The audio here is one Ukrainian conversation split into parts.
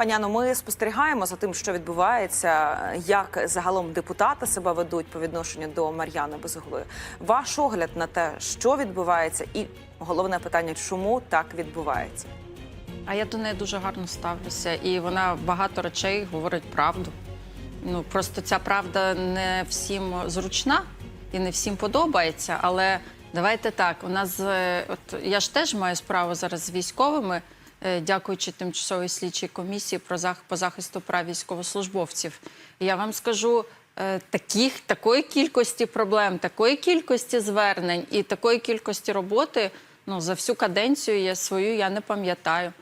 Пані Анно, ми спостерігаємо за тим, що відбувається, як загалом депутати себе ведуть по відношенню до Мар'яни Безуглої. Ваш огляд на те, що відбувається, і головне питання, чому так відбувається? А я до неї дуже гарно ставлюся, і вона багато речей говорить правду. Ну просто ця правда не всім зручна і не всім подобається. Але давайте так. У нас е, от я ж теж маю справу зараз з військовими, дякуючи тимчасовій слідчій комісії про зах по захисту прав військовослужбовців. Я вам скажу. е, Таких такої кількості проблем, такої кількості звернень і такої кількості роботи ну за всю каденцію я свою я не пам'ятаю.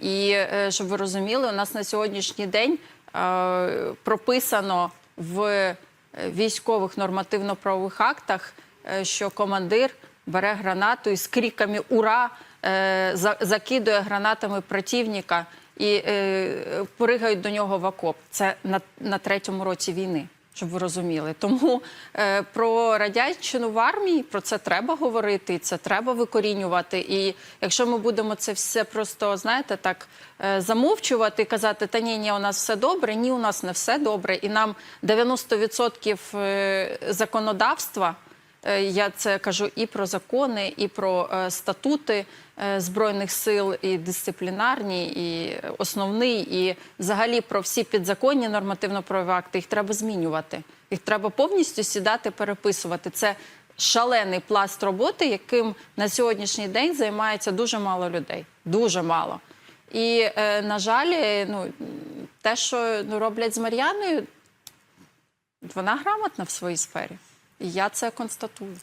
І е, щоб ви розуміли, у нас на сьогоднішній день е, прописано в е, військових нормативно-правових актах, е, що командир бере гранату і з криками Ура! Е, за- закидує гранатами противника і е, пригають до нього в окоп. Це на, на третьому році війни. Щоб ви розуміли, тому е, про радянщину в армії про це треба говорити, це треба викорінювати. І якщо ми будемо це все просто знаєте, так е, замовчувати казати, та ні, ні, у нас все добре, ні, у нас не все добре, і нам 90% е, законодавства. Е, Я це кажу і про закони, і про е, статути е, збройних сил, і дисциплінарні, і основний, і взагалі про всі підзаконні нормативно-правові акти. Їх треба змінювати. Їх треба повністю сідати, переписувати. Це шалений пласт роботи, яким на сьогоднішній день займається дуже мало людей. Дуже мало. І на жаль, ну те, що ну, роблять з Мар'яною, вона грамотна в своїй сфері. І я це констатую.